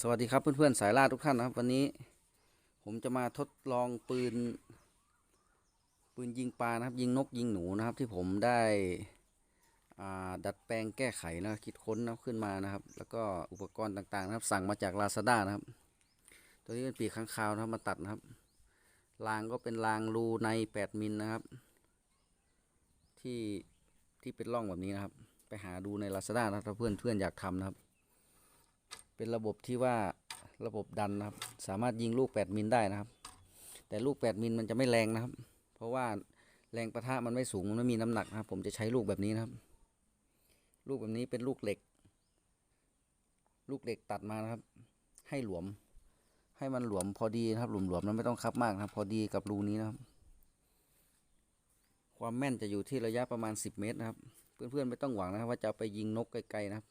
สวัสดีครับเพื่อนๆสายล่าทุกท่านนะครับ วันนี้ผมจะมาทดลองปืน ปืนยิงปลานะครับ ยิงนกยิงหนูนะครับ ที่ผมได้ดัดแปลงแก้ไขนะค,คิดค้นนะขึ้นมานะครับ แล้วก็อุปกรณ์ต่างๆนะครับ สั่งมาจาก Lazada นะครับ ตัวนี้เป็นปีกข้างคาวนะครับมาตัดนะครับรางก็เป็นรางรูใน 8 มิลนะครับ ที่ที่เป็นร่องแบบนี้นะครับ ไปหาดูใน Lazada นะครับถ้าเพื่อนๆอยากทำนะครับ เป็นระบบที่ว่าระบบดันนะครับ สามารถยิงลูก 8 มิลได้นะครับ แต่ลูก 8 มิลมันจะไม่แรงนะครับ เพราะว่าแรงประทะมันไม่สูง มันไม่มีน้ำหนักนะครับ ผมจะใช้ลูกแบบนี้นะครับ ลูกแบบนี้เป็นลูกเหล็ก ลูกเหล็กตัดมานะครับ ให้หลวม ให้มันหลวมพอดีนะครับ หลวมๆแล้วไม่ต้องคับมากนะครับ พอดีกับรูนี้นะครับ ความแม่นจะอยู่ที่ระยะประมาณ 10 เมตรนะครับ เพื่อนๆไม่ต้องหวังนะครับ ว่าจะไปยิงนกไกลๆนะครับ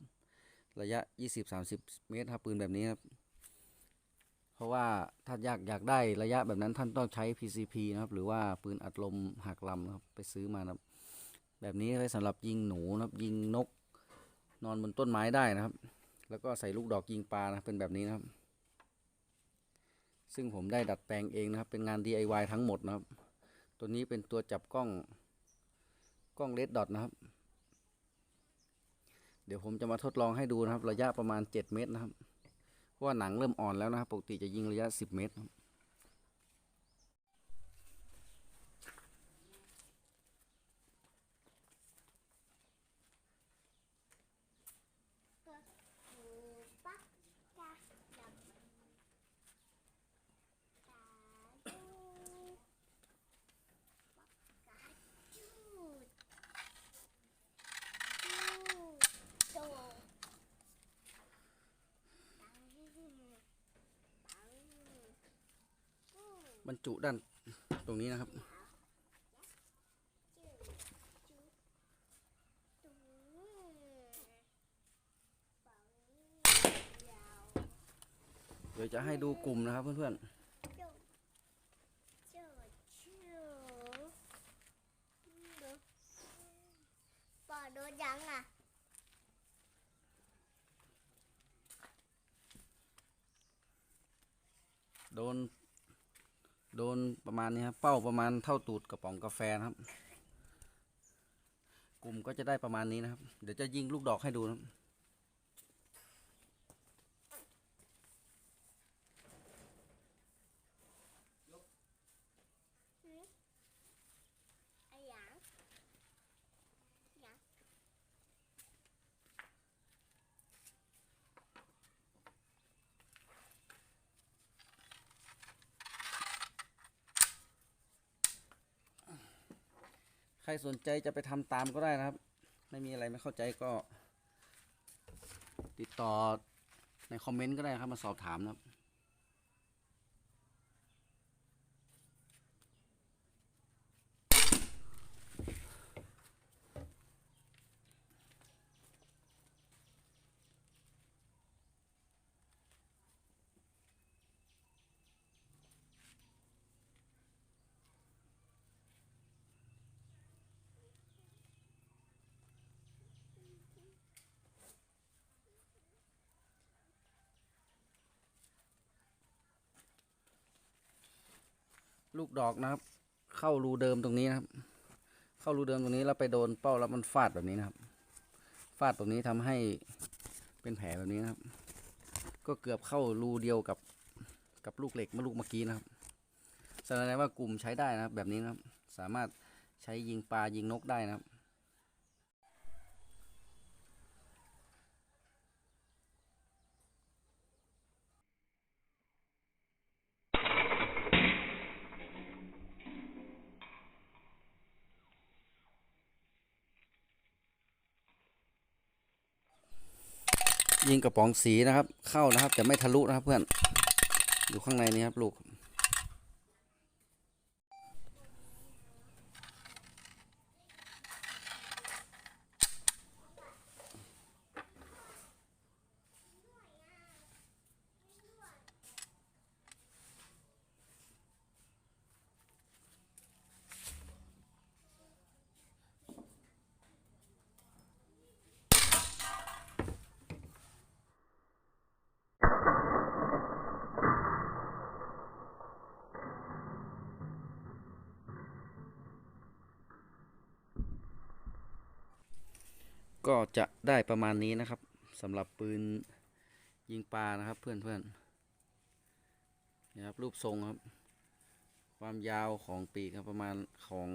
ระยะ 20-30 เมตรครับปืนแบบนี้ครับ เพราะว่าถ้าอยากอยากได้ระยะแบบนั้นท่านต้องใช้ PCP นะครับ หรือว่าปืนอัดลมหักลำครับไปซื้อมานะครับ แบบนี้ไว้สำหรับยิงหนูนะครับ ยิงนก นอนบนต้นไม้ได้นะครับ แล้วก็ใส่ลูกดอกยิงปลานะเป็นแบบนี้นะครับ ซึ่งผมได้ดัดแปลงเองนะครับ เป็นงาน DIY ทั้งหมดนะครับ ตัวนี้เป็นตัวจับกล้องกล้องเลดดอทนะครับ เดี๋ยวผมจะมาทดลองให้ดูนะครับ ระยะประมาณ 7 เมตรนะครับ เพราะว่าหนังเริ่มอ่อนแล้วนะครับ ปกติจะยิงระยะ 10 เมตรครับ ปักกะดับกาดูปักกาจูดจูดโตตังตังจูด บรรจุด้านตรงนี้นะครับ เดี๋ยวจะให้ดูกลุ่มนะครับเพื่อนๆโดนยังอะโดน โดนประมาณนี้ครับเป้าประมาณเท่าตูดกระป๋องกาแฟนะครับ กลุ่มก็จะได้ประมาณนี้นะครับ เดี๋ยวจะยิงลูกดอกให้ดูนะครับ ครสนใจจะไปทำตามก็ได้นะครับ ไม่มีอะไรไม่เข้าใจก็ ติดต่อในคอมเมนต์ก็ได้ครับมาสอบถามนะครับ ลูกดอกนะครับ เข้ารูเดิมตรงนี้นะครับ เข้ารูเดิมตรงนี้แล้วไปโดนเป้าแล้วมันฟาดแบบนี้นะครับ ฟาดตรงนี้ทำให้เป็นแผลแบบนี้นะครับ ก็เกือบเข้ารูเดียวกับกับลูกเหล็กเมื่อลูกเมื่อกี้นะครับแสดงว่ากลุ่มใช้ได้นะครับ แบบนี้นะครับ สามารถใช้ยิงปลายิงนกได้นะครับ ยิงกระป๋องสีนะครับ เข้านะครับ แต่ไม่ทะลุนะครับเพื่อน อยู่ข้างในนี้ครับลูก ก็จะได้ประมาณนี้นะครับสำหรับปืนยิงปลานะครับเพื่อนเพื่อนๆนี่ครับรูปทรงครับ ความยาวของปีกครับประมาณของ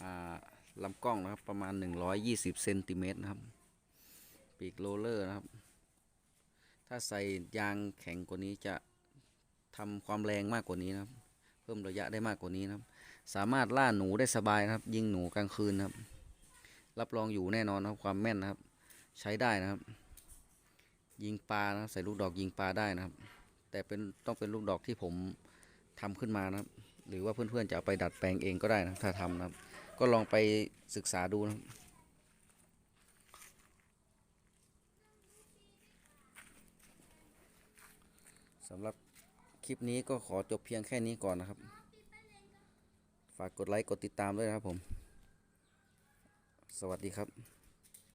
อ่าลำกล้องนะครับประมาณ 120เซนติเมตรนะครับ ปีกโรลเลอร์นะครับ ถ้าใส่ยางแข็งกว่านี้จะทำความแรงมากกว่านี้นะครับ เพิ่มระยะได้มากกว่านี้นะครับ สามารถล่าหนูได้สบายนะครับ ยิงหนูกลางคืนนะครับ รับรองอยู่แน่นอนนะครับความแม่นนะครับ ใช้ได้นะครับ ยิงปลานะครับใส่ลูกดอกยิงปลาได้นะครับ แต่เป็นต้องเป็นลูกดอกที่ผมทำขึ้นมานะครับ หรือว่าเพื่อนๆจะเอาไปดัดแปลงเองก็ได้นะถ้าทำนะครับ ก็ลองไปศึกษาดูนะครับสำหรับคลิปนี้ก็ขอจบเพียงแค่นี้ก่อนนะครับ ฝากกดไลค์ กดติดตามด้วยนะครับผม สวัสดีครับ